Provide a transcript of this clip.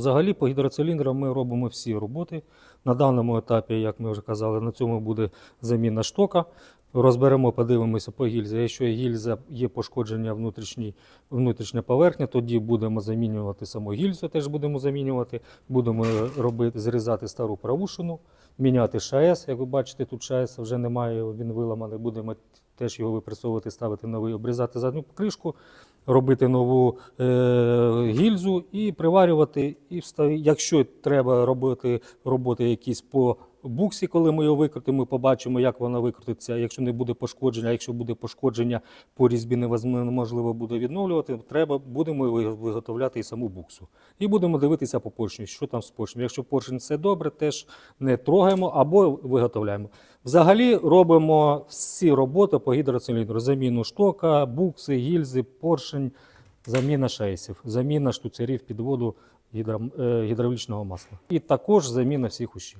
Взагалі по гідроциліндрам ми робимо всі роботи. На даному етапі, як ми вже казали, на цьому буде заміна штока. Розберемо, подивимося по гільзі. Якщо гільза є пошкодження внутрішня поверхня, тоді будемо замінювати саму гільзу, теж будемо замінювати. Будемо робити, зрізати стару правушину, міняти ШАЕС. Як ви бачите, тут ШАЕС вже немає, він виламаний. Будемо теж його випресовувати, ставити новий, обрізати задню кришку, робити нову е, гільзу і приварювати. І встав... Якщо треба робити роботи якісь по буксі, коли ми його викрутимо, ми побачимо, як вона викрутиться. Якщо не буде пошкодження, а якщо буде пошкодження по різьбі неможливо буде відновлювати, треба будемо ви- виготовляти і саму буксу. І будемо дивитися по поршню, що там з поршнем. Якщо поршень все добре, теж не трогаємо або виготовляємо. Взагалі робимо всі роботи по гідроциліндру: заміну штока, букси, гільзи, поршень, заміна шейсів, заміна штуцерів підводу гідро, е, гідравлічного масла. І також заміна всіх ущіль.